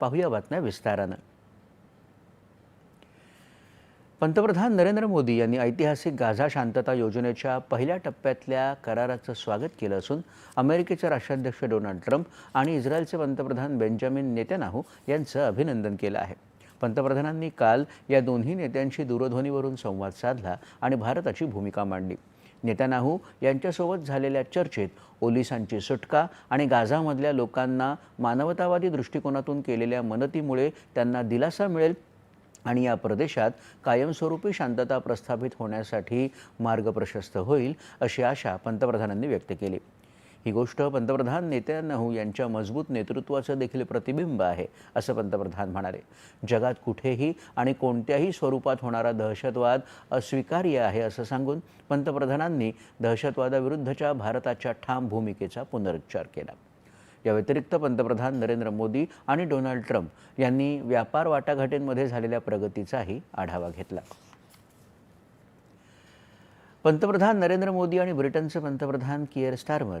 पाहूया बातम्या विस्तारानं. पंतप्रधान नरेंद्र मोदी यांनी ऐतिहासिक गाझा शांतता योजनेच्या पहिल्या टप्प्यातल्या कराराचं स्वागत केलं असून अमेरिकेचे राष्ट्राध्यक्ष डोनाल्ड ट्रम्प आणि इस्रायलचे पंतप्रधान बेंजामिन नेत्यानाहू यांचं अभिनंदन केलं आहे. पंतप्रधानांनी काल या दोन्ही नेत्यांशी दूरध्वनीवरून संवाद साधला आणि भारताची भूमिका मांडली. नेतानाहू यांच्यासोबत झालेल्या चर्चेत पोलिसांची सुटका आणि गाझामधल्या लोकांना मानवतावादी दृष्टिकोनातून केलेल्या मदतीमुळे त्यांना दिलासा मिळेल आणि या प्रदेशात कायमस्वरूपी शांतता प्रस्थापित होण्यासाठी मार्ग प्रशस्त होईल अशी आशा पंतप्रधानांनी व्यक्त केली. ही गोष्ट पंतप्रधान नेत्यानहू यांच्या मजबूत नेतृत्वाचं देखील प्रतिबिंब आहे असं पंतप्रधान म्हणाले. जगात कुठेही आणि कोणत्याही स्वरूपात होणारा दहशतवाद अस्वीकार्य आहे असं सांगून पंतप्रधानांनी दहशतवादाविरुद्धच्या भारताच्या ठाम भूमिकेचा पुनरुच्चार केला. या व्यतिरिक्त पंतप्रधान नरेंद्र मोदी आणि डोनाल्ड ट्रम्प यांनी व्यापार वाटाघाटींमध्ये झालेल्या प्रगतीचाही आढावा घेतला. पंतप्रधान नरेंद्र मोदी आणि ब्रिटनचे पंतप्रधान किअर स्टारमर